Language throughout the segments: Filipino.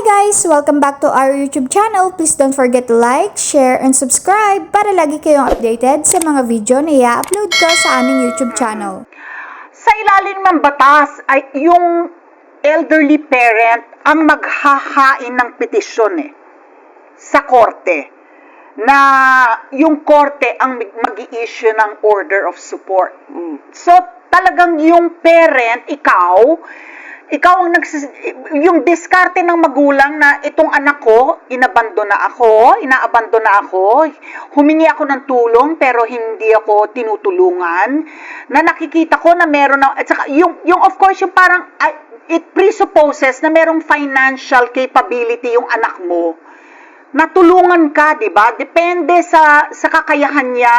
guys! Welcome back to our YouTube channel. Please don't forget to like, share, and subscribe para lagi kayong updated sa mga video na i-upload ko sa aming YouTube channel. Sa ilalim ng batas ay yung elderly parent ang maghahain ng petisyon eh, sa korte na yung korte ang mag issue ng order of support. So talagang yung parent, ikaw, ikaw ang nagsis- yung diskarte ng magulang na itong anak ko, inabandona ako, inaabandona ako, humingi ako ng tulong pero hindi ako tinutulungan, na nakikita ko na meron na, at saka yung, yung of course yung parang, it presupposes na merong financial capability yung anak mo, natulungan ka, 'di ba? Depende sa sa kakayahan niya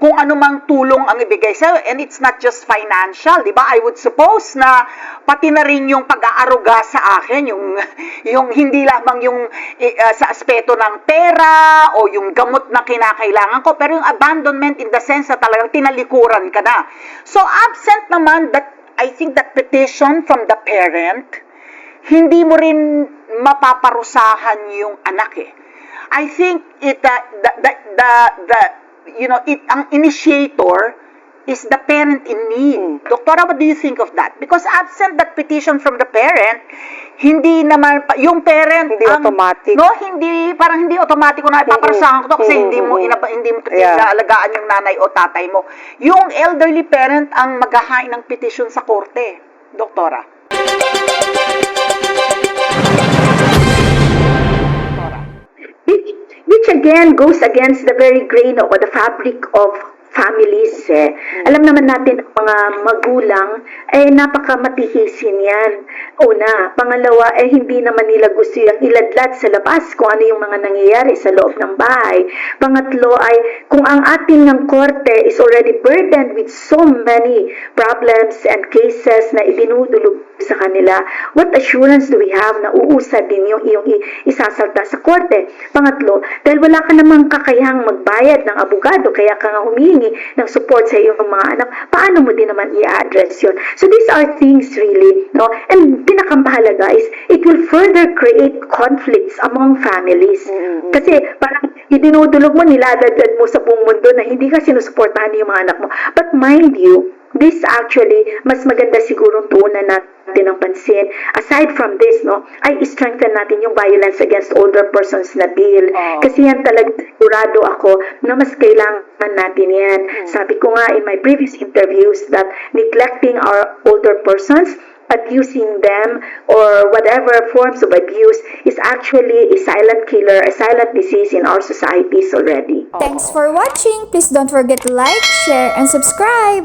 kung ano mang tulong ang ibigay sa and it's not just financial, 'di ba? I would suppose na pati na rin yung pag-aaruga sa akin, yung yung hindi lamang yung uh, sa aspeto ng pera o yung gamot na kinakailangan ko, pero yung abandonment in the sense na talagang tinalikuran ka na. So absent naman that I think that petition from the parent, hindi mo rin mapaparusahan yung anak eh. I think it uh, the, the the the you know it ang initiator is the parent in need. Doktora, what do you think of that? Because absent that petition from the parent, hindi naman yung parent Hindi ang- automatic. No, hindi parang hindi automatiko na ipaparusahan ko to kasi hindi mo inaba, hindi mo Yeah. inaalagaan yung nanay o tatay mo. Yung elderly parent ang maghahain ng petition sa korte. Doktora. Again goes against the very grain of the fabric of families. Eh. Alam naman natin ang mga magulang, eh napakamatihisin yan. Una. Pangalawa, eh hindi naman nila gusto yung iladlad sa labas kung ano yung mga nangyayari sa loob ng bahay. Pangatlo ay kung ang ating ng korte is already burdened with so many problems and cases na idinudulog sa kanila, what assurance do we have na uusad din yung iyong isasalta sa korte? Pangatlo, dahil wala ka namang kakayahang magbayad ng abogado, kaya ka nga humihingi ng support sa iyong mga anak, paano mo din naman i-address yun? So these are things really, no? And pinakamahalaga is, it will further create conflicts among families. Kasi parang idinudulog mo, niladagdag mo sa buong mundo na hindi ka sinusuportahan yung mga anak mo. But mind you, this actually, mas maganda siguro tuunan natin ng pansin. Aside from this, no, ay strengthen natin yung violence against older persons na bill. Oo. Kasi yan talaga sigurado ako na mas kailangan natin yan. Sabi ko nga in my previous interviews that neglecting our older persons abusing them or whatever forms of abuse is actually a silent killer, a silent disease in our societies already. Thanks for watching! Please don't forget to like, share, and subscribe!